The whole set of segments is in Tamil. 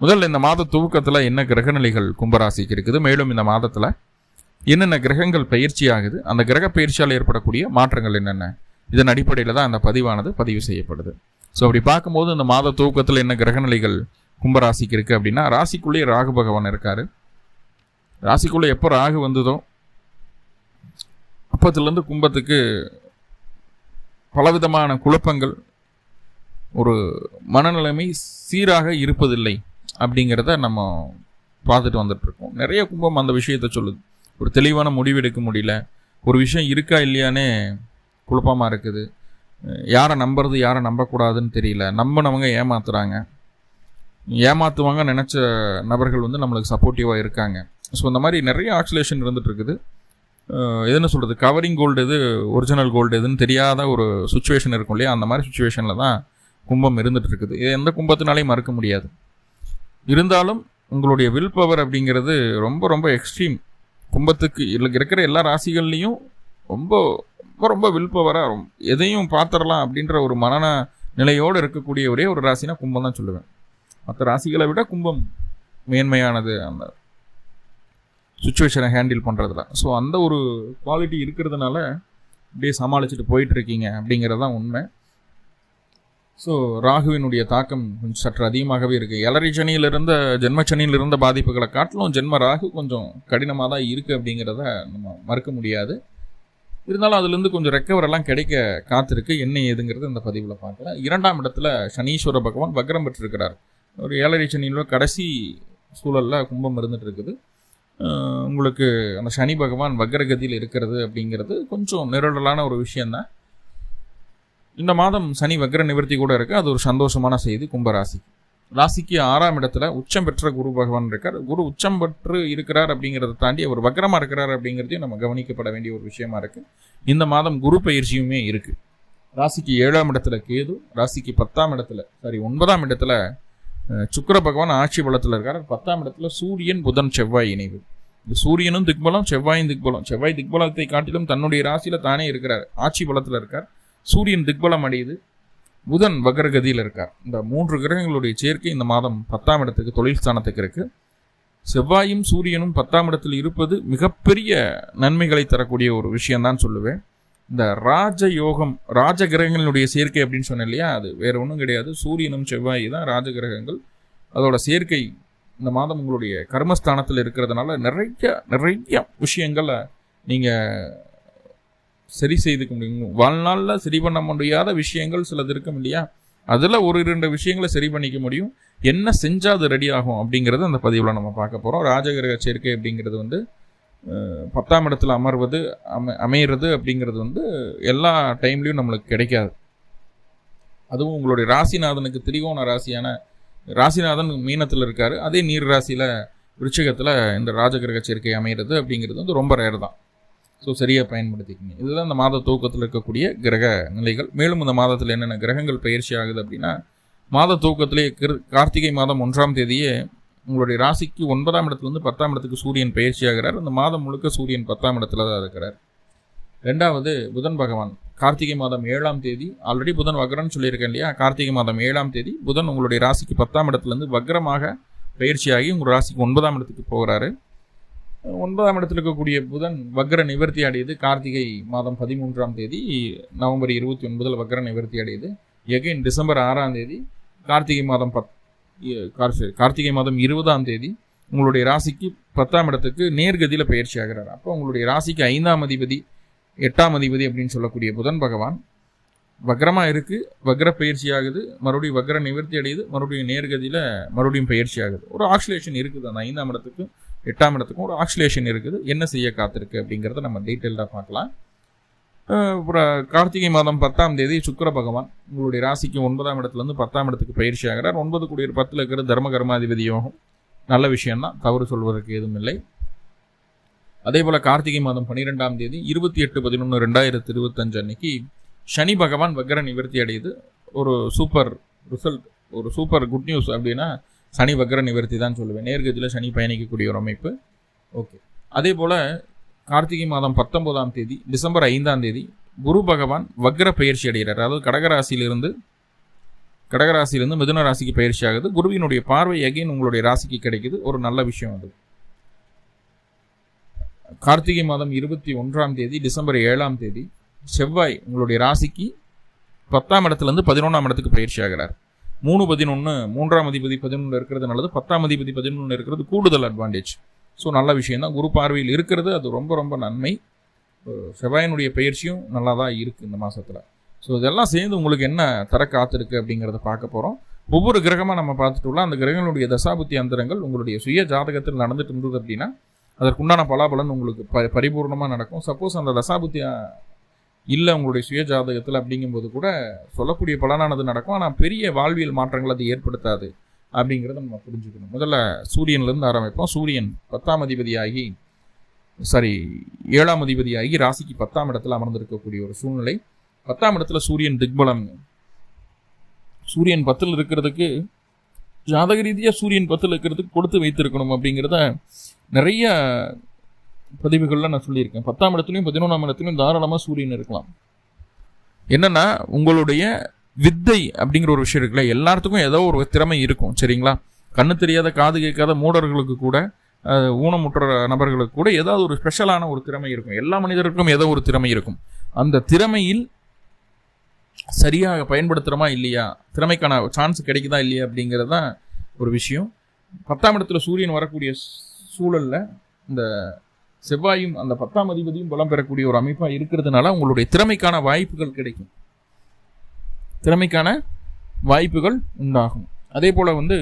முதல்ல இந்த மாத துவக்கத்தில் என்ன கிரகநிலைகள் கும்பராசிக்கு இருக்குது மேலும் இந்த மாதத்தில் என்னென்ன கிரகங்கள் பயிற்சி ஆகுது அந்த கிரக பயிற்சியால் ஏற்படக்கூடிய மாற்றங்கள் என்னென்ன இதன் அடிப்படையில் தான் அந்த பதிவானது பதிவு செய்யப்படுது. ஸோ அப்படி பார்க்கும்போது இந்த மாத துவக்கத்தில் என்ன கிரகநிலைகள் கும்பராசிக்கு இருக்குது அப்படின்னா ராசிக்குள்ளேயே ராகு பகவான் இருக்கார். ராசிக்குள்ளே எப்போ ராகு வந்ததோ அப்பத்துலேருந்து கும்பத்துக்கு பலவிதமான குழப்பங்கள் ஒரு மனநிலைமை சீராக இருப்பதில்லை. அப்படிங்கிறத நம்ம பார்த்துட்டு வந்துட்டுருக்கோம். நிறைய கும்பம் அந்த விஷயத்த சொல்லுது. ஒரு தெளிவான முடிவு எடுக்க முடியல. ஒரு விஷயம் இருக்கா இல்லையானே குழப்பமாக இருக்குது. யாரை நம்புறது யாரை நம்பக்கூடாதுன்னு தெரியல. நம்பினவங்க ஏமாத்துறாங்க. ஏமாற்றுவாங்க நினச்ச நபர்கள் வந்து நம்மளுக்கு சப்போர்ட்டிவாக இருக்காங்க. ஸோ இந்த மாதிரி நிறைய ஆக்சிலேஷன் இருந்துகிட்டு இருக்குது எதுன்னு சொல்கிறது கவரிங் கோல்டு எது ஒரிஜினல் கோல்டு எதுன்னு தெரியாத ஒரு சுச்சுவேஷன் இருக்கும் இல்லையா? அந்த மாதிரி சுச்சுவேஷனில் தான் கும்பம் இருந்துகிட்டு இருக்குது இது எந்த கும்பத்தினாலையும் மறுக்க முடியாது. இருந்தாலும் உங்களுடைய வில் பவர் அப்படிங்கிறது ரொம்ப ரொம்ப எக்ஸ்ட்ரீம் கும்பத்துக்கு இல்லை இருக்கிற எல்லா ராசிகள்லேயும் ரொம்ப ரொம்ப ரொம்ப வில் பவராக எதையும் பார்த்துடலாம் அப்படின்ற ஒரு மனன நிலையோடு இருக்கக்கூடிய ஒரே ஒரு ராசினா கும்பம் தான் சொல்லுவேன். மற்ற ராசிகளை விட கும்பம் மேன்மையானது அந்த சுச்சுவேஷனை ஹேண்டில் பண்ணுறதுல ஸோ அந்த ஒரு குவாலிட்டி இருக்கிறதுனால அப்படியே சமாளிச்சுட்டு போயிட்டுருக்கீங்க அப்படிங்கிறது தான் உண்மை. ஸோ ராகுவினுடைய தாக்கம் கொஞ்சம் சற்று அதிகமாகவே இருக்குது எலரி சனியில் இருந்த ஜென்ம சனியில் இருந்த பாதிப்புகளை காட்டிலும் ஜென்ம ராகு கொஞ்சம் கடினமாக தான் இருக்குது அப்படிங்கிறத நம்ம மறுக்க முடியாது. இருந்தாலும் அதுலேருந்து கொஞ்சம் ரெக்கவர் எல்லாம் கிடைக்க காத்திருக்கு. என்ன ஏதுங்கிறது இந்த பதிவில் பார்க்கல இரண்டாம் இடத்துல சனீஸ்வர பகவான் வக்ரம் பெற்றிருக்கிறார். ஒரு ஏழரை சனியில் கடைசி சூழலில் கும்பம் இருந்துட்டு இருக்குது உங்களுக்கு அந்த சனி பகவான் வக்ரகதியில் இருக்கிறது அப்படிங்கிறது கொஞ்சம் நிரடலான ஒரு விஷயந்தான் இந்த மாதம் சனி வக்ர நிவர்த்தி கூட இருக்கு. அது ஒரு சந்தோஷமான செய்தி கும்பராசி ராசிக்கு ஆறாம் இடத்துல உச்சம் பெற்ற குரு பகவான் இருக்கார். குரு உச்சம் பெற்று இருக்கிறார் அப்படிங்கிறத தாண்டி அவர் வக்ரமாக இருக்கிறார் அப்படிங்கிறதையும் நம்ம கவனிக்கப்பட வேண்டிய ஒரு விஷயமா இருக்கு. இந்த மாதம் குரு பயிற்சியுமே இருக்கு. ராசிக்கு ஏழாம் இடத்துல கேது ராசிக்கு பத்தாம் இடத்துல சாரி ஒன்பதாம் இடத்துல சுக்கர பகவான் ஆட்சி பலத்தில் இருக்கார். பத்தாம் இடத்துல சூரியன் புதன் செவ்வாய் இணைவு. இந்த சூரியனும் திக்பலம் செவ்வாயும் திக்பலம். செவ்வாய் திக்பலத்தை காட்டிலும் தன்னுடைய ராசியில் தானே இருக்கிறார். ஆட்சி பலத்தில் இருக்கார். சூரியன் திக்பலம் அடையுது. புதன் வக்ரகதியில் இருக்கார். இந்த மூன்று கிரகங்களுடைய சேர்க்கை இந்த மாதம் பத்தாம் இடத்துக்கு தொழில் ஸ்தானத்துக்கு இருக்குது செவ்வாயும் சூரியனும் பத்தாம் இடத்தில் இருப்பது மிகப்பெரிய நன்மைகளை தரக்கூடிய ஒரு விஷயம்தான் சொல்லுவேன். இந்த ராஜ யோகம் ராஜ கிரகங்களுடைய சேர்க்கை அப்படின்னு சொன்னேன் இல்லையா? அது வேற ஒன்றும் கிடையாது. சூரியனும் செவ்வாய் தான் ராஜ கிரகங்கள். அதோட சேர்க்கை இந்த மாதம் உங்களுடைய கர்மஸ்தானத்தில் இருக்கிறதுனால நிறைய நிறைய விஷயங்களை நீங்கள் சரி செய்துக்க முடியும். வாழ்நாளில் சரி பண்ண முடியாத விஷயங்கள் சிலது இருக்கும் இல்லையா? அதில் ஒரு இரண்டு விஷயங்களை சரி பண்ணிக்க முடியும். என்ன செஞ்சால் அது ரெடி ஆகும் அப்படிங்கிறது அந்த பதிவில் நம்ம பார்க்க போகிறோம் ராஜகிரக சேர்க்கை அப்படிங்கிறது வந்து பத்தாம் இடத்துல அமர்வது அமை அமையிறது அப்படிங்கிறது வந்து எல்லா டைம்லேயும் நம்மளுக்கு கிடைக்காது. அதுவும் உங்களுடைய ராசிநாதனுக்கு திரிகோண ராசியான ராசிநாதன் மீனத்தில் இருக்கார். அதே நீர் ராசியில் விருச்சிகத்தில் இந்த ராஜகிரக சேர்க்கை அமைகிறது அப்படிங்கிறது வந்து ரொம்ப ரேர் தான். ஸோ சரியாக பயன்படுத்திக்கிங்க. இதுதான் இந்த மாத தூக்கத்தில் இருக்கக்கூடிய கிரக நிலைகள். மேலும் இந்த மாதத்தில் என்னென்ன கிரகங்கள் பயிற்சி ஆகுது அப்படின்னா மாத தூக்கத்திலே கார்த்திகை மாதம் ஒன்றாம் தேதியே உங்களுடைய ராசிக்கு ஒன்பதாம் இடத்துலேருந்து பத்தாம் இடத்துக்கு சூரியன் பயிற்சி ஆகிறார். அந்த மாதம் முழுக்க சூரியன் பத்தாம் இடத்துல தான் இருக்கிறார். ரெண்டாவது புதன் பகவான். கார்த்திகை மாதம் ஏழாம் தேதி. ஆல்ரெடி புதன் வக்ரன்னு சொல்லியிருக்கேன் இல்லையா? கார்த்திகை மாதம் ஏழாம் தேதி. புதன் உங்களுடைய ராசிக்கு பத்தாம் இடத்துலேருந்து வக்ரமாக பயிற்சியாகி உங்கள் ராசிக்கு ஒன்பதாம் இடத்துக்கு போகிறாரு. ஒன்பதாம் இடத்தில் இருக்கக்கூடிய புதன் வக்ர நிவர்த்தி அடையுது. கார்த்திகை மாதம் பதிமூன்றாம் தேதி நவம்பர் இருபத்தி ஒன்பதில் வக்ர நிவர்த்தி அடையுது. எகைன் டிசம்பர் ஆறாம் தேதி கார்த்திகை மாதம் பத் கார்த்திகை மாதம் இருபதாம் தேதி உங்களுடைய ராசிக்கு பத்தாம் இடத்துக்கு நேர்கதியில் பயிற்சி ஆகிறார். அப்போ உங்களுடைய ராசிக்கு ஐந்தாம் அதிபதி எட்டாம் அதிபதி அப்படின்னு சொல்லக்கூடிய புதன் பகவான் வக்ரமாக இருக்குது வக்ர பயிற்சி ஆகுது. மறுபடியும் வக்ர நிவர்த்தி அடையுது. மறுபடியும் நேர்கதியில் மறுபடியும் பயிற்சி ஆகுது. ஒரு ஆக்சிலேஷன் இருக்குது அந்த ஐந்தாம் இடத்துக்கு எட்டாம் இடத்துக்கும் ஒரு ஆக்சிலேஷன் இருக்குது. என்ன செய்ய காத்திருக்கு அப்படிங்கிறத நம்ம டீட்டெயில்டாக பார்க்கலாம். அப்புறம் கார்த்திகை மாதம் பத்தாம் தேதி சுக்கர பகவான் உங்களுடைய ராசிக்கு ஒன்பதாம் இடத்துலேருந்து பத்தாம் இடத்துக்கு பயிற்சி ஆகிறார். ஒன்பது கூடிய பத்தில் இருக்கிற தர்ம கர்மாதிபதி யோகம் நல்ல விஷயம்தான் தவறு சொல்வதற்கு எதுவும் இல்லை. அதே போல் கார்த்திகை மாதம் பன்னிரெண்டாம் தேதி இருபத்தி எட்டு பதினொன்று ரெண்டாயிரத்தி இருபத்தஞ்சு அன்னைக்கு சனி பகவான் வக்ர நிவர்த்தி அடையுது. ஒரு சூப்பர் ரிசல்ட் ஒரு சூப்பர் குட் நியூஸ் அப்படின்னா சனி வக்கர நிவர்த்தி தான் சொல்லுவேன். நேர்கதியில் சனி பயணிக்கக்கூடிய ஒரு அமைப்பு. ஓகே. அதே போல் கார்த்திகை மாதம் பத்தொம்போதாம் தேதி டிசம்பர் ஐந்தாம் தேதி குரு பகவான் வக்ர பயிற்சி அடைகிறார். அதாவது கடகராசியிலிருந்து கடகராசியிலிருந்து மிதுன ராசிக்கு பயிற்சி ஆகுது. குருவினுடைய பார்வை அகைன் உங்களுடைய ராசிக்கு கிடைக்குது. ஒரு நல்ல விஷயம் அது. கார்த்திகை மாதம் இருபத்தி ஒன்றாம் தேதி டிசம்பர் ஏழாம் தேதி செவ்வாய் உங்களுடைய ராசிக்கு பத்தாம் இடத்துலேருந்து பதினொன்றாம் இடத்துக்கு பயிற்சி ஆகிறார். மூணு பதினொன்று மூன்றாம் அதிபதி பதினொன்று இருக்கிறது நல்லது பத்தாம் அதிபதி பதினொன்று இருக்கிறது கூடுதல் அட்வான்டேஜ் ஸோ நல்ல விஷயம் தான் குரு பார்வையில் இருக்கிறது அது ரொம்ப ரொம்ப நன்மை. செவ்வாயினுடைய பயிற்சியும் நல்லா தான் இருக்குது இந்த மாதத்தில் ஸோ இதெல்லாம் சேர்ந்து உங்களுக்கு என்ன தர காத்திருக்கு அப்படிங்கிறத பார்க்க போகிறோம் ஒவ்வொரு கிரகமாக நம்ம பார்த்துட்டோம்ல அந்த கிரகங்களுடைய தசாபுத்தி அந்தரங்கள் உங்களுடைய சுய ஜாதகத்தில் நடந்துட்டு இருந்தது அப்படின்னா அதற்குண்டான பலாபலன் உங்களுக்கு ப பரிபூர்ணமாக நடக்கும். சப்போஸ் அந்த தசாபுத்தி இல்லை உங்களுடைய சுய ஜாதகத்தில் அப்படிங்கும்போது கூட சொல்லக்கூடிய பலனானது நடக்கும். ஆனால் பெரிய வாழ்வியல் மாற்றங்கள் அது ஏற்படுத்தாது அப்படிங்கிறத நம்ம புரிஞ்சுக்கணும். முதல்ல சூரியன்லேருந்து ஆரம்பிப்போம். சூரியன் பத்தாம் அதிபதியாகி சாரி ஏழாம் அதிபதியாகி ராசிக்கு பத்தாம் இடத்துல அமர்ந்திருக்கக்கூடிய ஒரு சூழ்நிலை. பத்தாம் இடத்துல சூரியன் திக்பலம். சூரியன் பத்தில் இருக்கிறதுக்கு ஜாதக ரீதியாக சூரியன் பத்தில் இருக்கிறதுக்கு கொடுத்து வைத்திருக்கணும் அப்படிங்கிறத நிறைய பதிவுகளில் நான் சொல்லியிருக்கேன். பத்தாம் இடத்துலையும் பதினொன்றாம் இடத்துலையும் தாராளமாக சூரியன் இருக்கலாம். என்னென்னா உங்களுடைய வித்தை அப்படிங்கிற ஒரு விஷயம் இருக்குல்ல எல்லாத்துக்கும் ஏதோ ஒரு திறமை இருக்கும் சரிங்களா? கண்ணு தெரியாத காது கேட்காத மூடர்களுக்கு கூட ஊனமுற்ற நபர்களுக்கு கூட ஏதாவது ஒரு ஸ்பெஷலான ஒரு திறமை இருக்கும். எல்லா மனிதருக்கும் ஏதோ ஒரு திறமை இருக்கும். அந்த திறமையில் சரியாக பயன்படுத்துகிறோமா இல்லையா? திறமைக்கான சான்ஸ் கிடைக்குதா இல்லையா அப்படிங்கிறது தான் ஒரு விஷயம். பத்தாம் இடத்துல சூரியன் வரக்கூடிய சூழலில் இந்த செவ்வாயும் அந்த பத்தாம் அதிபதியும் பலம் பெறக்கூடிய ஒரு அமைப்பாக இருக்கிறதுனால உங்களுடைய திறமைக்கான வாய்ப்புகள் கிடைக்கும். திறமைக்கான வாய்ப்புகள் உண்டாகும். அதே போல் வந்து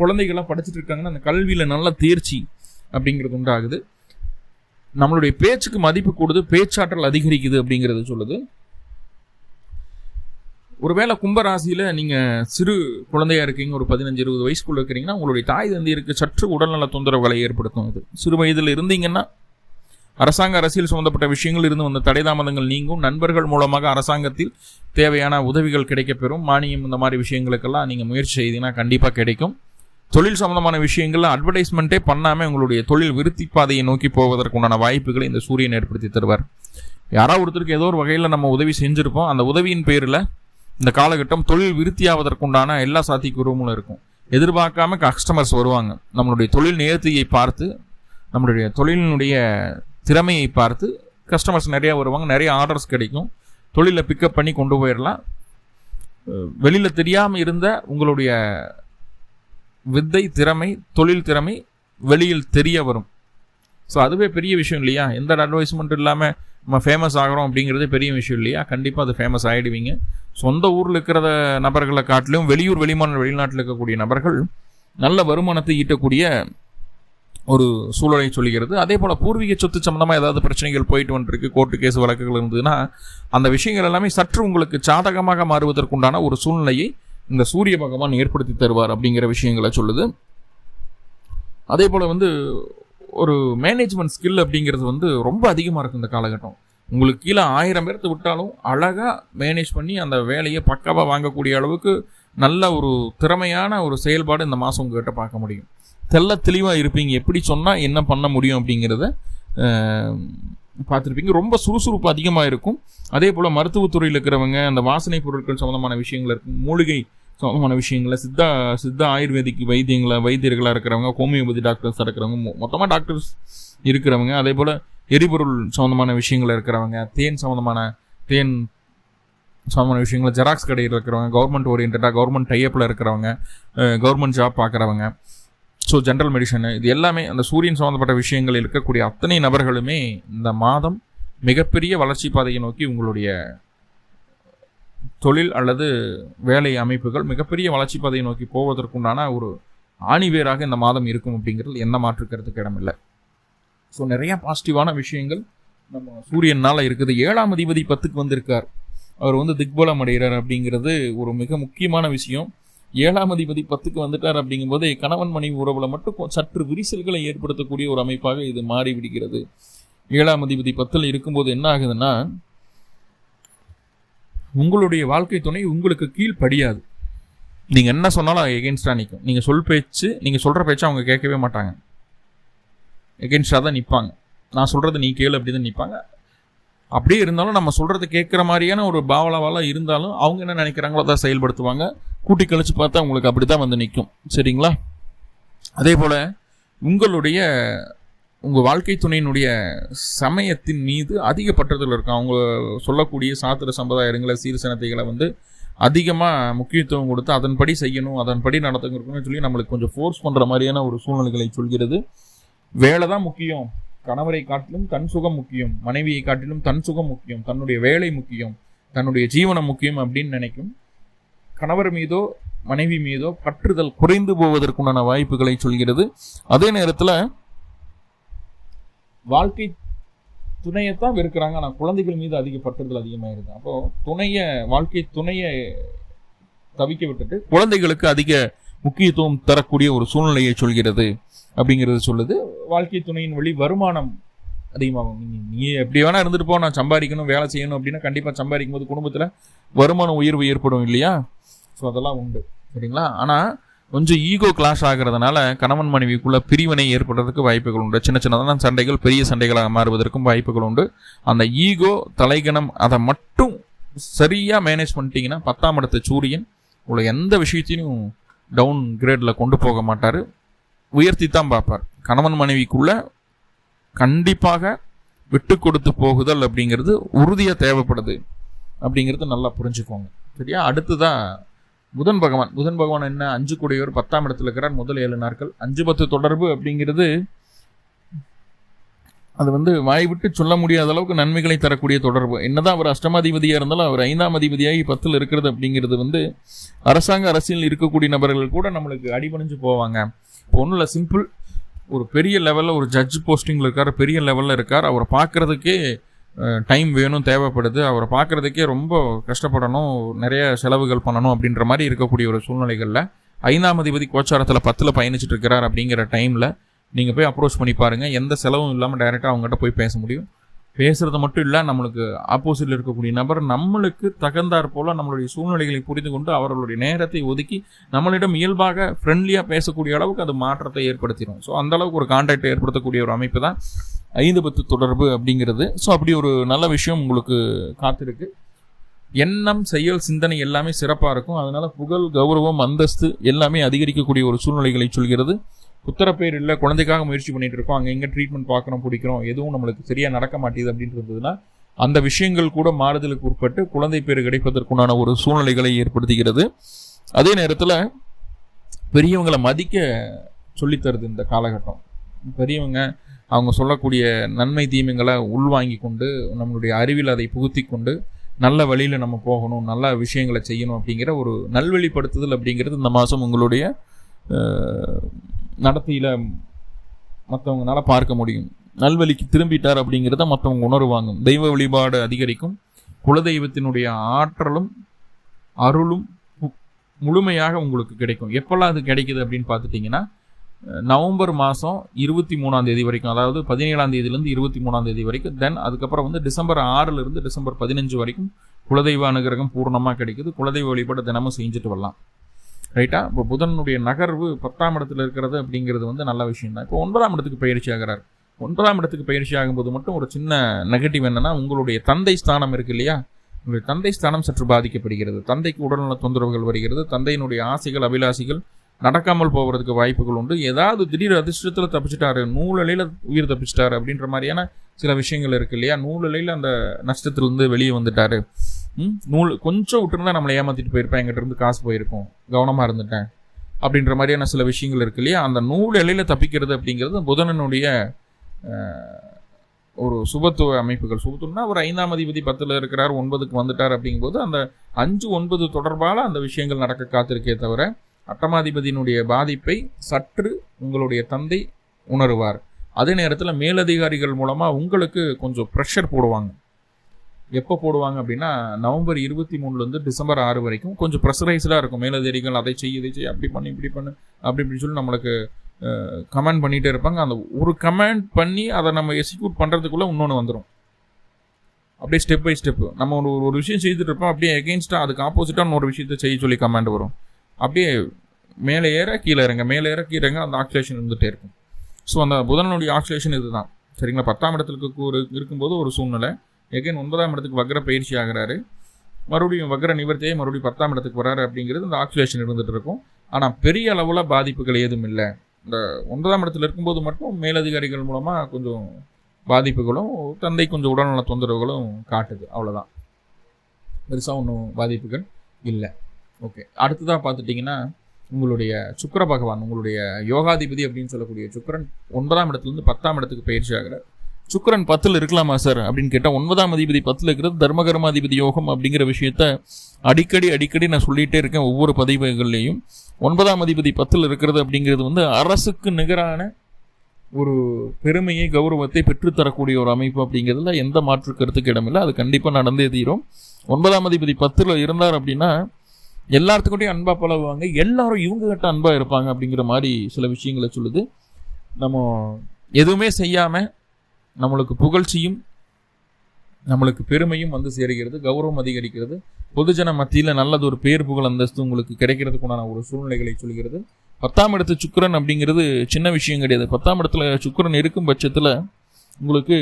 குழந்தைகள்லாம் படிச்சுட்டு இருக்காங்கன்னா அந்த கல்வியில் நல்ல தேர்ச்சி அப்படிங்கிறது உண்டாகுது. நம்மளுடைய பேச்சுக்கு மதிப்பு கூடுது பேச்சாற்றல் அதிகரிக்குது அப்படிங்கிறது சொல்லுது. ஒருவேளை கும்பராசியில் நீங்கள் சிறு குழந்தையாக இருக்கீங்க ஒரு பதினஞ்சு இருபது வயசுக்குள்ளே இருக்கிறீங்கன்னா உங்களுடைய தாய் தந்தையருக்கு சற்று உடல்நல தொந்தரவுகளை ஏற்படுத்தும் இது. சிறு வயதில் இருந்தீங்கன்னா அரசாங்க அரசியல் சம்பந்தப்பட்ட விஷயங்கள் இருந்து வந்த தடைதாமதங்கள் நீங்கும். நண்பர்கள் மூலமாக அரசாங்கத்தில் தேவையான உதவிகள் கிடைக்கப்பெறும். மானியம் இந்த மாதிரி விஷயங்களுக்கெல்லாம் நீங்கள் முயற்சி செய்தீங்கன்னா கண்டிப்பாக கிடைக்கும். தொழில் சம்பந்தமான விஷயங்கள்ல அட்வர்டைஸ்மெண்ட்டே பண்ணாமல் உங்களுடைய தொழில் விருத்தி பாதையை நோக்கி போவதற்குண்டான வாய்ப்புகளை இந்த சூரியன் ஏற்படுத்தி தருவார். யாராவது ஒருத்தருக்கு ஏதோ ஒரு வகையில் நம்ம உதவி செஞ்சுருப்போம். அந்த உதவியின் பேரில் இந்த காலகட்டம் தொழில் விருத்தியாவதற்குண்டான எல்லா சாத்தியக்கூறுகளும் இருக்கும். எதிர்பார்க்காம கஸ்டமர்ஸ் வருவாங்க. நம்மளுடைய தொழில் நேர்த்தியை பார்த்து நம்மளுடைய தொழிலினுடைய திறமையை பார்த்து கஸ்டமர்ஸ் நிறையா வருவாங்க நிறைய ஆர்டர்ஸ் கிடைக்கும். தொழிலை பிக்கப் பண்ணி கொண்டு போயிடலாம் வெளியில் தெரியாமல் இருந்த உங்களுடைய வித்தை திறமை தொழில் திறமை வெளியில் தெரிய வரும். ஸோ அதுவே பெரிய விஷயம் இல்லையா? எந்த அட்வைஸ்மெண்ட் இல்லாமல் நம்ம ஃபேமஸ் ஆகிறோம் அப்படிங்கிறது பெரிய விஷயம் இல்லையா? கண்டிப்பாக அது ஃபேமஸ் ஆகிடுவீங்க சொந்த ஊரில் இருக்கிற நபர்களை காட்டிலும் வெளியூர் வெளிமான வெளிநாட்டில் இருக்கக்கூடிய நபர்கள் நல்ல வருமானத்தை ஈட்டக்கூடிய ஒரு சூழலை சொல்லுகிறது அதே போல் பூர்வீக சொத்து சம்மந்தமாக ஏதாவது பிரச்சனைகள் போயிட்டு வந்துருக்கு கோர்ட்டு கேஸ் வழக்குகள் இருந்ததுன்னா அந்த விஷயங்கள் எல்லாமே சற்று உங்களுக்கு சாதகமாக மாறுவதற்குண்டான ஒரு சூழ்நிலையை இந்த சூரிய பகவான் ஏற்படுத்தி தருவார் அப்படிங்கிற விஷயங்களை சொல்லுது. அதே போல் வந்து ஒரு மேனேஜ்மெண்ட் ஸ்கில் அப்படிங்கிறது வந்து ரொம்ப அதிகமாக இருக்கும் இந்த காலகட்டம். உங்களுக்கு கீழே ஆயிரம் பேர்த்து விட்டாலும் அழகாக மேனேஜ் பண்ணி அந்த வேலையை பக்காவாக வாங்கக்கூடிய அளவுக்கு நல்ல ஒரு திறமையான ஒரு செயல்பாடு இந்த மாதம் உங்ககிட்ட பார்க்க முடியும். தெல்ல தெளிவாக இருப்பீங்க. எப்படி சொன்னால் என்ன பண்ண முடியும் அப்படிங்கிறத பார்த்துருப்பீங்க. ரொம்ப சுறுசுறுப்பு அதிகமாக இருக்கும். அதே போல் மருத்துவத்துறையில் இருக்கிறவங்க அந்த வாசனை பொருட்கள் சம்மந்தமான விஷயங்கள் இருக்கும் மூலிகை சம்மந்தமான விஷயங்களை சித்தா சித்தா ஆயுர்வேதிக் வைத்தியங்களை வைத்தியர்களாக இருக்கிறவங்க ஹோமியோபதி டாக்டர்ஸாக இருக்கிறவங்க மொத்தமாக டாக்டர்ஸ் இருக்கிறவங்க. அதே போல் எரிபொருள் சம்மந்தமான விஷயங்கள் இருக்கிறவங்க தேன் சம்மந்தமான தேன் சம்மந்தமான விஷயங்கள் ஜெராக்ஸ் கடையில் இருக்கிறவங்க கவர்மெண்ட் ஓரியன்டாக கவர்மெண்ட் டைப்பில் இருக்கிறவங்க கவர்மெண்ட் ஜாப் பார்க்குறவங்க ஸோ ஜென்ரல் மெடிசனு இது எல்லாமே அந்த சூரியன் சம்மந்தப்பட்ட விஷயங்கள் இருக்கக்கூடிய அத்தனை நபர்களுமே இந்த மாதம் மிகப்பெரிய வளர்ச்சி பாதையை நோக்கி உங்களுடைய தொழில் அல்லது வேலை அமைப்புகள் மிகப்பெரிய வளர்ச்சி பாதையை நோக்கி போவதற்குண்டான ஒரு ஆணிவேராக இந்த மாதம் இருக்கும் அப்படிங்கிறது எந்த மாற்றுக்கிறதுக்கு இடமில்லை. ஸோ நிறைய பாசிட்டிவான விஷயங்கள் நம்ம சூரியனால் இருக்குது. ஏழாம் அதிபதி பத்துக்கு வந்திருக்கார். அவர் வந்து திக்பலம் அடைகிறார் அப்படிங்கிறது ஒரு மிக முக்கியமான விஷயம். ஏழாம் அதிபதி பத்துக்கு வந்துட்டார் அப்படிங்கும்போது கணவன் மனைவி உறவுல மட்டும் சற்று விரிசல்களை ஏற்படுத்தக்கூடிய ஒரு அமைப்பாக இது மாறிவிடுகிறது. ஏழாம் அதிபதி பத்தில் இருக்கும்போது என்ன ஆகுதுன்னா உங்களுடைய வாழ்க்கை துணை உங்களுக்கு கீழ்ப்படியாது நீங்க என்ன சொன்னாலும் எகென்ஸ்டா நிற்கும் நீங்க சொல் பேச்சு நீங்க சொல்ற பேச்சு அவங்க கேட்கவே மாட்டாங்க. எகென்ஸ்டா தான் நிற்பாங்க நான் சொல்றது நீ கேளு அப்படி தான் நிற்பாங்க அப்படியே இருந்தாலும் நம்ம சொல்கிறத கேட்குற மாதிரியான ஒரு பாவலாவெல்லாம் இருந்தாலும் அவங்க என்ன நினைக்கிறாங்களோ அதான் செயல்படுத்துவாங்க. கூட்டி கழிச்சு பார்த்தா உங்களுக்கு அப்படி தான் வந்து நிற்கும். சரிங்களா? அதே போல் உங்களுடைய உங்கள் வாழ்க்கை துணையினுடைய சமயத்தின் மீது அதிக பற்றுதல் இருக்கும். அவங்க சொல்லக்கூடிய சாத்திர சம்பிரதாயங்களை சீர்சனத்தைகளை வந்து அதிகமாக முக்கியத்துவம் கொடுத்து அதன்படி செய்யணும் அதன்படி நடத்துங்கன்னு சொல்லி நம்மளுக்கு கொஞ்சம் ஃபோர்ஸ் பண்ணுற மாதிரியான ஒரு சூழ்நிலைகளை சொல்கிறது. வேலை தான் முக்கியம். கணவரை காட்டிலும் தன் சுகம் முக்கியம் மனைவியை காட்டிலும் தன் சுகம் முக்கியம் தன்னுடைய வேலை முக்கியம் தன்னுடைய ஜீவனம் முக்கியம் அப்படின்னு நினைக்கும். கணவர் மீதோ மனைவி மீதோ பற்றுதல் குறைந்து போவதற்குண்டான வாய்ப்புகளை சொல்கிறது. அதே நேரத்தில் வாழ்க்கை துணையைத்தான் வெறுக்கிறாங்க. ஆனால் குழந்தைகள் மீது அதிக பற்றுதல் அதிகமாயிருது. அப்போ துணையை வாழ்க்கை துணையை தவிக்க விட்டுட்டு குழந்தைகளுக்கு அதிக முக்கியத்துவம் தரக்கூடிய ஒரு சூழ்நிலையை சொல்கிறது. அப்படிங்கிறது சொல்லுது. வாழ்க்கை துணையின் வழி வருமானம் அதிகமாகும். நீ நீ எப்படி வேணா இருந்துட்டு போ நான் சம்பாதிக்கணும் வேலை செய்யணும் அப்படின்னா கண்டிப்பாக சம்பாதிக்கும் போது குடும்பத்தில் வருமான உயர்வு ஏற்படும் இல்லையா? ஸோ அதெல்லாம் உண்டு. சரிங்களா? ஆனால் கொஞ்சம் ஈகோ கிளாஷ் ஆகிறதுனால கணவன் மனைவிக்குள்ள பிரிவினை ஏற்படுறதுக்கு வாய்ப்புகள் உண்டு. சின்ன சின்னதான சண்டைகள் பெரிய சண்டைகளாக மாறுவதற்கும் வாய்ப்புகள் உண்டு. அந்த ஈகோ தலைகணம் அதை மட்டும் சரியாக மேனேஜ் பண்ணிட்டீங்கன்னா பத்தாம் இடத்த சூரியன் உங்களை எந்த விஷயத்தையும் டவுன் கிரேடில் கொண்டு போக மாட்டார். உயர்த்தி தான் பார்ப்பார். கணவன் மனைவிக்குள்ள கண்டிப்பாக விட்டு கொடுத்து போகுதல் அப்படிங்கிறது உறுதியாக தேவைப்படுது அப்படிங்கிறது நல்லா புரிஞ்சுக்கோங்க. சரியா? அடுத்ததான் புதன் பகவான். புதன் பகவான் என்ன? அஞ்சு கூடியவர் பத்தாம் இடத்துல இருக்கிறார். முதல் ஏழு நாட்கள். அஞ்சு பத்து தொடர்பு அப்படிங்கிறது அது வந்து வாய் விட்டு சொல்ல முடியாத அளவுக்கு நன்மைகளை தரக்கூடிய தொடர்பு. என்னதான் அவர் அஷ்டமாதிபதியாக இருந்தாலும் அவர் ஐந்தாம் அதிபதியாகி பத்தில் இருக்கிறது அப்படிங்கிறது வந்து அரசாங்க அரசியல் இருக்கக்கூடிய நபர்கள் கூட நம்மளுக்கு அடிபணிஞ்சு போவாங்க. ஒன்றும் இல்லை சிம்பிள் ஒரு பெரிய லெவலில் ஒரு ஜட்ஜ் போஸ்டிங்கில் இருக்கார் பெரிய லெவலில் இருக்கார். அவரை பார்க்குறதுக்கே டைம் வேணும் தேவைப்படுது. அவரை பார்க்குறதுக்கே ரொம்ப கஷ்டப்படணும் நிறைய செலவுகள் பண்ணணும் அப்படின்ற மாதிரி இருக்கக்கூடிய ஒரு சூழ்நிலைகளில் ஐந்தாம் அதிபதி கோச்சாரத்தில் பத்தில் பயணிச்சுட்டு இருக்கிறார் அப்படிங்கிற டைமில் நீங்கள் போய் அப்ரோச் பண்ணி பாருங்கள் எந்த செலவும் இல்லாமல் டைரெக்டாக அவங்ககிட்ட போய் பேச முடியும். பேசுறது மட்டும் இல்லை நம்மளுக்கு ஆப்போசிட்டில் இருக்கக்கூடிய நபர் நம்மளுக்கு தகுந்தாற் போல நம்மளுடைய சூழ்நிலைகளை புரிந்து கொண்டு அவர்களுடைய நேரத்தை ஒதுக்கி நம்மளிடம் இயல்பாக ஃப்ரெண்ட்லியாக பேசக்கூடிய அளவுக்கு அது மாற்றத்தை ஏற்படுத்திடும். ஸோ அந்த அளவுக்கு ஒரு கான்டாக்டை ஏற்படுத்தக்கூடிய ஒரு அமைப்பு தான் ஐந்து பத்து தொடர்பு அப்படிங்கிறது. ஸோ அப்படி ஒரு நல்ல விஷயம் உங்களுக்கு காத்திருக்கு. எண்ணம் செயல் சிந்தனை எல்லாமே சிறப்பாக இருக்கும். அதனால புகழ் கௌரவம் அந்தஸ்து எல்லாமே அதிகரிக்கக்கூடிய ஒரு சூழ்நிலைகளை சொல்கிறது. புத்திரப்பேர் இல்லை குழந்தைக்காக முயற்சி பண்ணிட்டு இருக்கோம். அங்கே எங்கே ட்ரீட்மெண்ட் பார்க்குறோம் பிடிக்கிறோம் எதுவும் நம்மளுக்கு சரியாக நடக்க மாட்டேது அப்படின்னு இருந்ததுன்னா அந்த விஷயங்கள் கூட மாறுதலுக்கு உட்பட்டு குழந்தை பேர் கிடைப்பதற்குண்டான ஒரு சூழ்நிலைகளை ஏற்படுத்துகிறது அதே நேரத்தில் பெரியவங்களை மதிக்க சொல்லித்தருது இந்த காலகட்டம். பெரியவங்க அவங்க சொல்லக்கூடிய நன்மை தீமைகளை உள்வாங்கி கொண்டு நம்மளுடைய அறிவில் அதை புகுத்தி கொண்டு நல்ல வழியில் நம்ம போகணும் நல்ல விஷயங்களை செய்யணும் அப்படிங்கிற ஒரு நல்வழிப்படுத்துதல் அப்படிங்கிறது இந்த மாதம் உங்களுடைய நடத்தையில் மற்றவங்களால பார்க்க முடியும். நல்வழிக்கு திரும்பிட்டார் அப்படிங்கிறத மற்றவங்க உணர்வாங்க. தெய்வ வழிபாடு அதிகரிக்கும். குலதெய்வத்தினுடைய ஆற்றலும் அருளும் முழுமையாக உங்களுக்கு கிடைக்கும். எப்பெல்லாம் அது கிடைக்குது அப்படின்னு பார்த்துட்டிங்கன்னா நவம்பர் மாதம் இருபத்தி மூணாம் தேதி வரைக்கும் அதாவது பதினேழாம் தேதியிலேருந்து இருபத்தி மூணாம் தேதி வரைக்கும் தென் அதுக்கப்புறம் வந்து டிசம்பர் ஆறுலேருந்து டிசம்பர் பதினஞ்சு வரைக்கும் குலதெய்வ அனுகிரகம் பூர்ணமாக கிடைக்குது. குலதெய்வ வழிபாடு தினமும் செஞ்சுட்டு வரலாம். ரைட்டா? இப்போ புதனுடைய நகர்வு பத்தாம் இடத்துல இருக்கிறது அப்படிங்கிறது வந்து நல்ல விஷயம் தான் இப்போ ஒன்பதாம் இடத்துக்கு பயிற்சி ஆகிறார். ஒன்பதாம் இடத்துக்கு பயிற்சி ஆகும்போது மட்டும் ஒரு சின்ன நெகட்டிவ் என்னென்னா உங்களுடைய தந்தை ஸ்தானம் இருக்கு இல்லையா? உங்களுடைய தந்தை ஸ்தானம் சற்று பாதிக்கப்படுகிறது. தந்தைக்கு உடல்நல தொந்தரவுகள் வருகிறது. தந்தையினுடைய ஆசைகள் அபிலாசிகள் நடக்காமல் போகிறதுக்கு வாய்ப்புகள் உண்டு. ஏதாவது திடீர் அதிர்ஷ்டத்தில் தப்பிச்சிட்டாரு நூலலையில் உயிர் தப்பிச்சிட்டாரு அப்படின்ற மாதிரியான சில விஷயங்கள் இருக்கு இல்லையா? நூலலையில் அந்த நஷ்டத்திலிருந்து வெளியே வந்துட்டாரு. நூல் கொஞ்சம் விட்டுருந்தா நம்மளை ஏமாத்திட்டு போயிருப்பேன் எங்கிட்ட இருந்து காசு போயிருக்கும். கவனமாக இருந்துட்டேன். அப்படின்ற மாதிரியான சில விஷயங்கள் இருக்கு இல்லையா? அந்த நூல் இலையில தப்பிக்கிறது அப்படிங்கிறது புதனனுடைய ஒரு சுபத்துவ அமைப்புகள். சுபத்துவம்னா ஒரு ஐந்தாம் அதிபதி பத்தில் இருக்கிறார் ஒன்பதுக்கு வந்துட்டார் அப்படிங்கும்போது அந்த அஞ்சு ஒன்பது தொடர்பால அந்த விஷயங்கள் நடக்க காத்திருக்கே தவிர அட்டமாதிபதியினுடைய பாதிப்பை சற்று உங்களுடைய தந்தை உணருவார். அதே நேரத்தில் மேலதிகாரிகள் மூலமாக உங்களுக்கு கொஞ்சம் ப்ரெஷர் போடுவாங்க. எப்போ போடுவாங்க அப்படின்னா நவம்பர் இருபத்தி மூணுலேருந்து டிசம்பர் ஆறு வரைக்கும் கொஞ்சம் ப்ரெஷரைஸ்டாக இருக்கும். மேலதிகாரிகள் அதை செய் இதை செய் அப்படி பண்ணி இப்படி பண்ணு அப்படி இப்படி சொல்லி நம்மளுக்கு கமெண்ட் பண்ணிகிட்டே இருப்பாங்க. அந்த ஒரு கமெண்ட் பண்ணி அதை நம்ம எக்ஸிக்யூட் பண்ணுறதுக்குள்ளே இன்னொன்று வந்துடும் அப்படியே ஸ்டெப் பை ஸ்டெப் நம்ம ஒரு ஒரு விஷயம் செய்துட்டு இருப்போம். அப்படியே எகெயின்ஸ்டாக அதுக்கு ஆப்போசிட்டாக ஒரு விஷயத்தை செய்ய சொல்லி கமெண்ட் வரும். அப்படியே மேலே ஏற கீழே இறங்க. மேலே ஏற கீழே இறங்க அந்த ஆக்சிலேஷன் இருந்துகிட்டே இருக்கும். ஸோ அந்த புதனுடைய ஆக்சிலேஷன் இதுதான். சரிங்களா? பத்தாம் இடத்துல ஒரு இருக்கும்போது ஒரு சூழ்நிலை. எகைன் ஒன்பதாம் இடத்துக்கு வக்ர பயிற்சி ஆகிறாரு. மறுபடியும் வக்ர நிவர்த்தியே மறுபடியும் பத்தாம் இடத்துக்கு வராரு அப்படிங்கிறது இந்த ஆக்சிலேஷன் இருந்துகிட்டு இருக்கும். ஆனால் பெரிய அளவில் பாதிப்புகள் ஏதும் இல்லை. இந்த ஒன்பதாம் இடத்துல இருக்கும்போது மட்டும் மேலதிகாரிகள் மூலமாக கொஞ்சம் பாதிப்புகளும் தந்தை கொஞ்சம் உடல்நல தொந்தரவுகளும் காட்டுது. அவ்வளோதான் பெருசாக ஒன்றும் பாதிப்புகள் இல்லை. ஓகே. அடுத்ததாக பார்த்துட்டிங்கன்னா உங்களுடைய சுக்கர பகவான் உங்களுடைய யோகாதிபதி அப்படின்னு சொல்லக்கூடிய சுக்கரன் ஒன்பதாம் இடத்துலேருந்து பத்தாம் இடத்துக்கு பயிற்சி ஆகிறார். சுக்கரன் பத்தில் இருக்கலாமா சார் அப்படின்னு கேட்டால் ஒன்பதாம் அதிபதி பத்தில் இருக்கிறது தர்மகர்மாதிபதி யோகம் அப்படிங்கிற விஷயத்த அடிக்கடி அடிக்கடி நான் சொல்லிகிட்டே இருக்கேன் ஒவ்வொரு பதிவுகள்லேயும். ஒன்பதாம் அதிபதி பத்தில் இருக்கிறது அப்படிங்கிறது வந்து அரசுக்கு நிகரான ஒரு பெருமையை கௌரவத்தை பெற்றுத்தரக்கூடிய ஒரு அமைப்பு அப்படிங்கிறதுல எந்த மாற்று கருத்துக்கு இடமில்லை. அது கண்டிப்பாக நடந்தே தீரும். ஒன்பதாம் அதிபதி பத்தில் இருந்தார் அப்படின்னா எல்லாத்துக்கிட்டையும் அன்பாக பழகுவாங்க. எல்லாரும் இவங்ககிட்ட அன்பாக இருப்பாங்க அப்படிங்கிற மாதிரி சில விஷயங்களை சொல்லுது. நம்ம எதுவுமே செய்யாமல் நம்மளுக்கு புகழ்ச்சியும் நம்மளுக்கு பெருமையும் வந்து சேருகிறது கௌரவம் அதிகரிக்கிறது. பொதுஜன மத்தியில் நல்லது ஒரு பேர் புகழ் அந்தஸ்து உங்களுக்கு கிடைக்கிறதுக்குண்டான ஒரு சூழ்நிலைகளை சொல்கிறது. பத்தாம் இடத்து சுக்கரன் அப்படிங்கிறது சின்ன விஷயம் கிடையாது. பத்தாம் இடத்துல சுக்கரன் இருக்கும் பட்சத்தில் உங்களுக்கு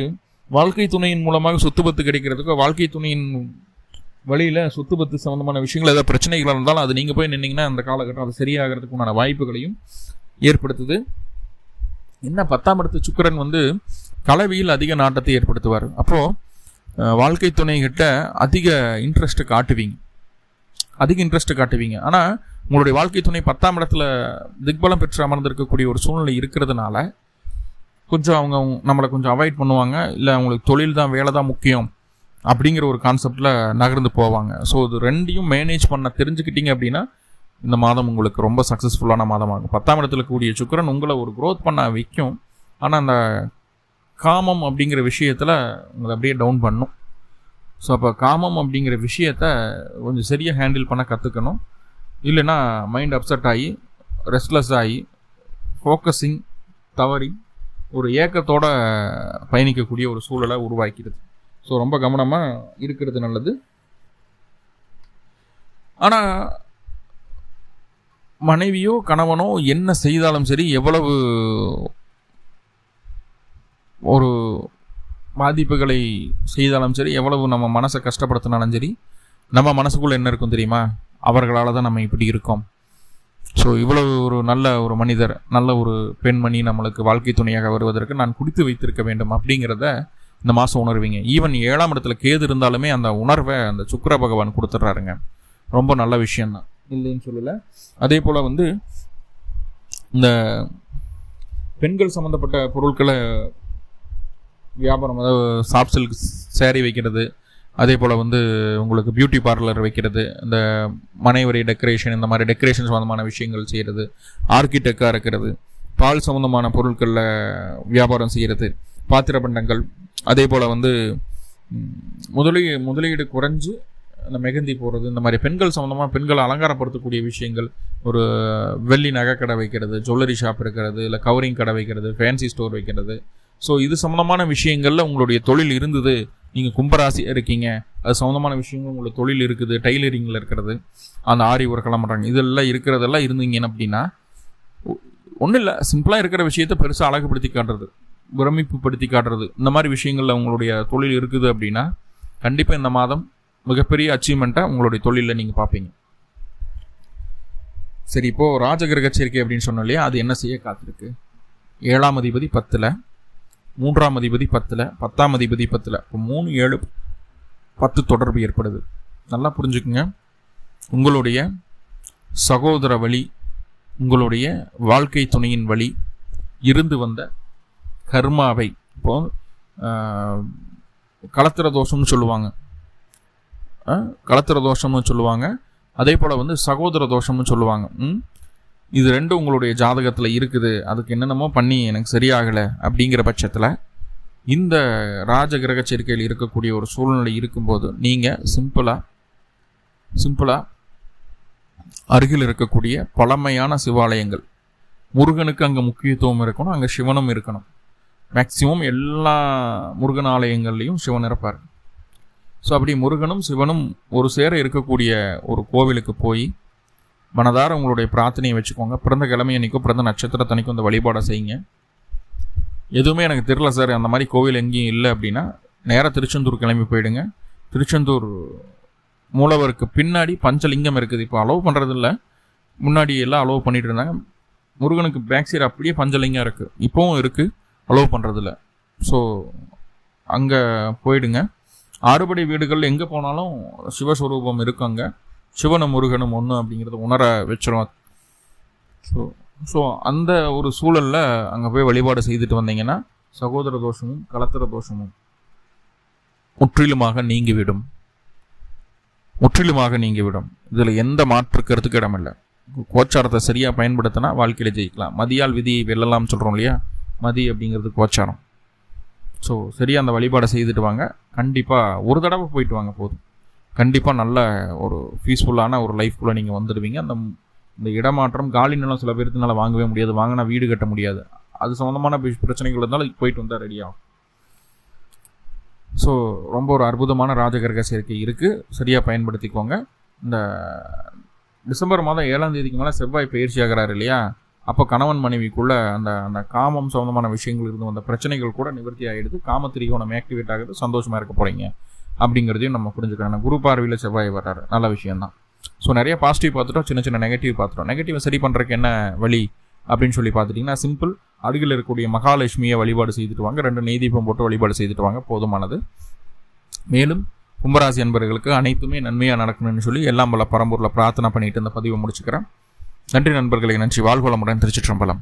வாழ்க்கை துணையின் மூலமாக சொத்து பத்து கிடைக்கிறதுக்கோ வாழ்க்கை துணையின் வழியில் சொத்து பத்து சம்மந்தமான விஷயங்கள் ஏதாவது பிரச்சனைகள் இருந்தாலும் அது நீங்கள் போய் நின்னீங்கன்னா அந்த காலகட்டம் அது சரியாகிறதுக்குண்டான வாய்ப்புகளையும் ஏற்படுத்துது. என்ன பத்தாம் இடத்து சுக்கரன் வந்து கலவியில் அதிக நாட்டத்தை ஏற்படுத்துவார். அப்போது வாழ்க்கை துணைகிட்ட அதிக இன்ட்ரெஸ்ட்டு காட்டுவீங்க. அதிக இன்ட்ரெஸ்ட்டு காட்டுவீங்க. ஆனால் உங்களுடைய வாழ்க்கை துணை பத்தாம் இடத்துல திக்பலம் பெற்று அமர்ந்திருக்கக்கூடிய ஒரு சூழ்நிலை இருக்கிறதுனால கொஞ்சம் அவங்க நம்மளை கொஞ்சம் அவாய்ட் பண்ணுவாங்க. இல்லை அவங்களுக்கு தொழில் தான் வேலை தான் முக்கியம் அப்படிங்கிற ஒரு கான்செப்டில் நகர்ந்து போவாங்க. ஸோ இது ரெண்டையும் மேனேஜ் பண்ண தெரிஞ்சுக்கிட்டீங்க அப்படின்னா இந்த மாதம் உங்களுக்கு ரொம்ப சக்ஸஸ்ஃபுல்லான மாதமாகும். பத்தாம் இடத்துல கூடிய சுக்கரன் உங்களை ஒரு க்ரோத் பண்ண வைக்கும். ஆனால் அந்த காமம் அப்படிங்கிற விஷயத்தில் உங்களை அப்படியே டவுன் பண்ணும். ஸோ அப்போ காமம் அப்படிங்கிற விஷயத்த கொஞ்சம் சரியாக ஹேண்டில் பண்ண கற்றுக்கணும் இல்லைன்னா மைண்ட் அப்செட் ஆகி ரெஸ்ட்லெஸ் ஆகி ஃபோக்கஸிங் தவறி ஒரு ஏக்கத்தோடு பயணிக்கக்கூடிய ஒரு சூழலை உருவாக்கிறது. ஸோ ரொம்ப கவனமாக இருக்கிறது நல்லது. ஆனால் மனைவியோ கணவனோ என்ன செய்தாலும் சரி எவ்வளவு ஒரு பாதிப்புகளை செய்தாலும் சரி எவ்வளவு நம்ம மனசை கஷ்டப்படுத்தினாலும் சரி நம்ம மனசுக்குள்ளே என்ன இருக்கும் தெரியுமா? அவர்களால் தான் நம்ம இப்படி இருக்கோம். ஸோ இவ்வளவு ஒரு நல்ல ஒரு மனிதர் நல்ல ஒரு பெண்மணி நம்மளுக்கு வாழ்க்கை துணையாக வருவதற்கு நான் குடித்து வைத்திருக்க வேண்டும் அப்படிங்கிறத இந்த மாதம் உணர்வீங்க. ஈவன் ஏழாம் இடத்துல கேது இருந்தாலுமே அந்த உணர்வை அந்த சுக்கர பகவான் கொடுத்துட்றாருங்க. ரொம்ப நல்ல விஷயந்தான் இல்லைன்னு சொல்லலை. அதே போல் வந்து இந்த பெண்கள் சம்மந்தப்பட்ட பொருட்களை வியாபாரம் அதாவது சாஃப்ட் சில்க் சேரீ வைக்கிறது அதே போல் வந்து உங்களுக்கு பியூட்டி பார்லர் வைக்கிறது இந்த மனைவரி டெக்கரேஷன் இந்த மாதிரி டெக்கரேஷன் சம்மந்தமான விஷயங்கள் செய்கிறது ஆர்கிடெக்டாக இருக்கிறது பால் சம்மந்தமான பொருட்களில் வியாபாரம் செய்கிறது பாத்திர பண்டங்கள் அதே போல் வந்து முதலீடு முதலீடு குறைஞ்சு அந்த மெகந்தி போடுறது இந்த மாதிரி பெண்கள் சம்மந்தமாக பெண்களை அலங்காரப்படுத்தக்கூடிய விஷயங்கள் ஒரு வெள்ளி நகை கடை வைக்கிறது ஜுவல்லரி ஷாப் இருக்கிறது இல்லை கவரிங் கடை வைக்கிறது ஃபேன்சி ஸ்டோர் வைக்கிறது ஸோ இது சம்மந்தமான விஷயங்களில் உங்களுடைய தொழில் இருந்தது. நீங்கள் கும்பராசியாக இருக்கீங்க அது சம்மந்தமான விஷயங்கள் உங்களுக்கு தொழில் இருக்குது. டைலரிங்கில் இருக்கிறது. அந்த ஆரி ஒர்க்கெல்லாம் பண்ணுறாங்க இதெல்லாம் இருக்கிறதெல்லாம் இருந்தீங்கன்னு அப்படின்னா ஒன்றும் இல்லை. சிம்பிளாக இருக்கிற விஷயத்த பெருசாக அழகுபடுத்தி காட்டுறது. பிரமிப்புப்படுத்தி காட்டுறது. இந்த மாதிரி விஷயங்களில் உங்களுடைய தொழில் இருக்குது அப்படின்னா கண்டிப்பாக இந்த மாதம் மிகப்பெரிய அச்சீவ்மெண்ட்டாக உங்களுடைய தொழிலில் நீங்கள் பார்ப்பீங்க சரி இப்போது ராஜகிரக சேர்க்கை அப்படின்னு சொன்னோம் இல்லையா? அது என்ன செய்ய காத்திருக்கு? ஏழாம் அதிபதி பத்தில் மூன்றாம் அதிபதி பத்தில் பத்தாம் அதிபதி பத்தில் இப்போ மூணு ஏழு பத்து தொடர்பு ஏற்படுது. நல்லா புரிஞ்சுக்குங்க. உங்களுடைய சகோதர வழி உங்களுடைய வாழ்க்கை துணையின் வழி இருந்து வந்த கர்மாவை இப்போ கலத்திர தோஷம்னு சொல்லுவாங்க. கலத்திர தோஷம்னு சொல்லுவாங்க. அதே போல் வந்து சகோதர தோஷம்னு சொல்லுவாங்க. இது ரெண்டும் உங்களுடைய ஜாதகத்தில் இருக்குது. அதுக்கு என்னென்னமோ பண்ணி எனக்கு சரியாகலை அப்படிங்கிற பட்சத்தில் இந்த ராஜ கிரக சேர்க்கையில் இருக்கக்கூடிய ஒரு சூழ்நிலை இருக்கும்போது நீங்கள் சிம்பிளாக சிம்பிளாக அருகில் இருக்கக்கூடிய பழமையான சிவாலயங்கள். முருகனுக்கு அங்கே முக்கியத்துவம் இருக்கணும் அங்கே சிவனும் இருக்கணும். மேக்சிமம் எல்லா முருகன் ஆலயங்கள்லையும் சிவன் இருப்பார். ஸோ அப்படி முருகனும் சிவனும் ஒரு சேர இருக்கக்கூடிய ஒரு கோவிலுக்கு போய் மனதார உங்களுடைய பிரார்த்தனையை வச்சுக்கோங்க. பிறந்த கிழமை அன்றைக்கும் பிறந்த நட்சத்திரத்தன்னைக்கும் அந்த வழிபாடை செய்யுங்க. எதுவுமே எனக்கு தெரில சார். அந்த மாதிரி கோவில் எங்கேயும் இல்லை அப்படின்னா நேராக திருச்செந்தூர் கிளம்பி போயிடுங்க. திருச்செந்தூர் மூலவருக்கு பின்னாடி பஞ்சலிங்கம் இருக்குது. இப்போ அலோவ் பண்ணுறதில்ல முன்னாடி எல்லாம் அலோவ் பண்ணிகிட்டு இருந்தாங்க. முருகனுக்கு பேக் சைடு அப்படியே பஞ்சலிங்கம் இருக்குது இப்போவும் இருக்குது அலோவ் பண்ணுறதில்ல ஸோ அங்கே போயிடுங்க. ஆறுபடை வீடுகள் எங்கே போனாலும் சிவஸ்வரூபம் இருக்கு அங்கே. சிவனும் முருகனும் ஒன்று அப்படிங்கிறத உணர வச்சிரும் ஸோ ஸோ அந்த ஒரு சூழலில் அங்கே போய் வழிபாடு செய்துட்டு வந்தீங்கன்னா சகோதர தோஷமும் கலத்திர தோஷமும் முற்றிலுமாக நீங்கிவிடும். முற்றிலுமாக நீங்கிவிடும். இதில் எந்த மாற்று கருத்துக்கு இடமில்லை. கோச்சாரத்தை சரியாக பயன்படுத்தினா வாழ்க்கையில் ஜெயிக்கலாம். மதியால் விதியை வெல்லலாம் சொல்கிறோம் இல்லையா? மதி அப்படிங்கிறது கோச்சாரம். ஸோ சரியாக அந்த வழிபாடை செய்துட்டு வாங்க. கண்டிப்பாக ஒரு தடவை போயிட்டு வாங்க போதும். கண்டிப்பாக நல்ல ஒரு பீஸ்ஃபுல்லான ஒரு லைஃப்குள்ளே நீங்கள் வந்துடுவீங்க. அந்த இந்த இடமாற்றம் காலி நிலம் சில பேர்த்துனால வாங்கவே முடியாது. வாங்கினா வீடு கட்ட முடியாது. அது சம்மந்தமான பிரச்சனைகள் இருந்தாலும் போயிட்டு வந்தால் ரெடியாகும் ஸோ ரொம்ப ஒரு அற்புதமான ராஜகிரக சேர்க்கை இருக்குது சரியாக பயன்படுத்திக்கோங்க. இந்த டிசம்பர் மாதம் ஏழாம் தேதிக்கு மேலே செவ்வாய் பயிற்சி ஆகிறாரு இல்லையா? அப்போ கணவன் மனைவிக்குள்ளே அந்த அந்த காமம் சம்மந்தமான விஷயங்கள் இருந்து வந்த பிரச்சனைகள் கூட நிவர்த்தி ஆகிடுது காமத்திரிகோணம் ஆக்டிவேட் ஆகுது. சந்தோஷமாக இருக்க போகிறீங்க அப்படிங்கிறதையும் நம்ம புரிஞ்சுக்கணும். குரு பார்வையில் செவ்வாய் வர்றாரு. நல்ல விஷயம்தான். ஸோ நிறைய பாசிட்டிவ் பார்த்துட்டோம். சின்ன சின்ன நெகட்டிவ் பார்த்துட்டோம். நெகட்டிவை சரி பண்ணுறதுக்கு என்ன வழி அப்படின்னு சொல்லி பார்த்துட்டிங்கன்னா சிம்பிள் அருகில் இருக்கக்கூடிய மகாலட்சுமியை வழிபாடு செய்துட்டு வாங்க. ரெண்டு நெய்தீபம் போட்டு வழிபாடு செய்துட்டு வாங்க. போதுமானது. மேலும் கும்பராசி அன்பர்களுக்கு அனைத்துமே நன்மையாக நடக்கணும்னு சொல்லி எல்லாம் பல பரம்பூரில் பிரார்த்தனை பண்ணிட்டு இந்த பதிவை முடிச்சுக்கிறேன். நன்றி நண்பர்களை. நன்றி. வாழ்வளமுடன் திருச்சிற்றம்பலம்.